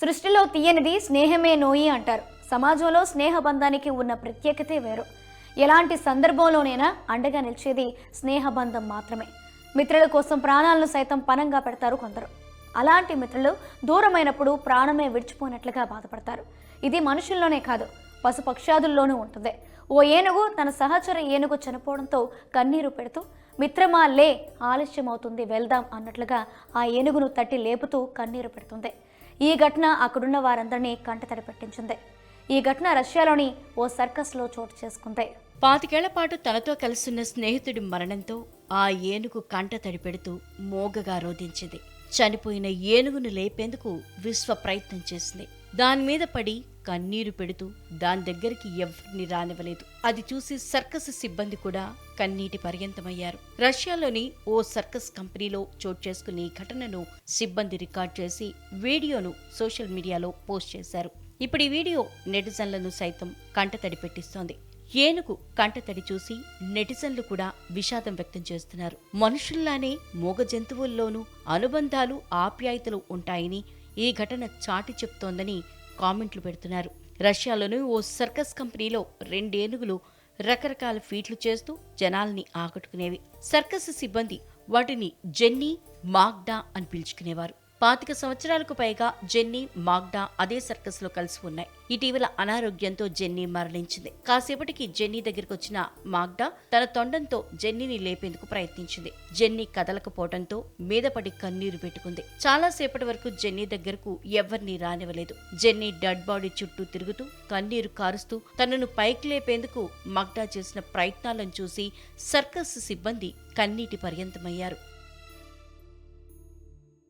సృష్టిలో తీయనిది స్నేహమే నోయి అంటారు. సమాజంలో స్నేహబంధానికి ఉన్న ప్రత్యేకతే వేరు. ఎలాంటి సందర్భంలోనైనా అండగా నిలిచేది స్నేహబంధం మాత్రమే. మిత్రుల కోసం ప్రాణాలను సైతం పనంగా పెడతారు కొందరు. అలాంటి మిత్రులు దూరమైనప్పుడు ప్రాణమే విడిచిపోయినట్లుగా బాధపడతారు. ఇది మనుషుల్లోనే కాదు పశుపక్షాదుల్లోనూ ఉంటుంది. ఓ ఏనుగు తన సహచర ఏనుగు చనిపోవడంతో కన్నీరు పెడుతూ మిత్రమా లే ఆలస్యమవుతుంది వెళ్దాం అన్నట్లుగా ఆ ఏనుగును తట్టి లేపుతూ కన్నీరు పెడుతుంది. ఈ ఘటన అక్కడున్న వారందరినీ కంటతడి పెట్టించింది. ఈ ఘటన రష్యాలోని ఓ సర్కస్లో చోటు చేసుకుంది. పాతికేళ్ళ పాటు తనతో కలుసున్న స్నేహితుడి మరణంతో ఆ ఏనుగు కంట తడిపెడుతూ మోగగా రోధించింది. చనిపోయిన ఏనుగును లేపేందుకు విశ్వ ప్రయత్నం చేసింది. దాని మీద పడి కన్నీరు పెడుతూ దాని దగ్గరికి ఎవరిని రానివ్వలేదు. అది చూసి సర్కస్ సిబ్బంది కూడా కన్నీటి పర్యంతమయ్యారు. రష్యాలోని ఓ సర్కస్ కంపెనీలో చోటు చేసుకున్న ఈ ఘటనను సిబ్బంది రికార్డ్ చేసి వీడియోను సోషల్ మీడియాలో పోస్ట్ చేశారు. ఇప్పుడు ఈ వీడియో నెటిజన్లను సైతం కంటతడి పెట్టిస్తోంది. ఏనుగు కంటతడి చూసి నెటిజన్లు కూడా విషాదం వ్యక్తం చేస్తున్నారు. మనుషుల్లానే మూగ జంతువుల్లోనూ అనుబంధాలు ఆప్యాయతలు ఉంటాయని ఈ ఘటన చాటి చెప్తోందని కామెంట్లు పెడుతున్నారు. రష్యాలోని ఓ సర్కస్ కంపెనీలో రెండేనుగులు రకరకాల ఫీట్లు చేస్తూ జనాల్ని ఆకట్టుకునేవి. సర్కస్ సిబ్బంది వాటిని జెన్నీ మాగ్డా అని పిలుచుకునేవారు. పాతిక సంవత్సరాలకు పైగా జెన్నీ మాగ్డా అదే సర్కస్లో కలిసి ఉన్నాయి. ఇటీవల అనారోగ్యంతో జెన్నీ మరణించింది. కాసేపటికి జెన్నీ దగ్గరికి వచ్చిన మాగ్డా తన తొండంతో జెన్నీని లేపేందుకు ప్రయత్నించింది. జెన్నీ కదలకపోవడంతో మీదపడి కన్నీరు పెట్టుకుంది. చాలా సేపటి వరకు జెన్నీ దగ్గరకు ఎవరిని రానివ్వలేదు. జెన్నీ డెడ్ బాడీ చుట్టూ తిరుగుతూ కన్నీరు కారుస్తూ తనను పైకి లేపేందుకు మాగ్డా చేసిన ప్రయత్నాలను చూసి సర్కస్ సిబ్బంది కన్నీటి పర్యంతమయ్యారు.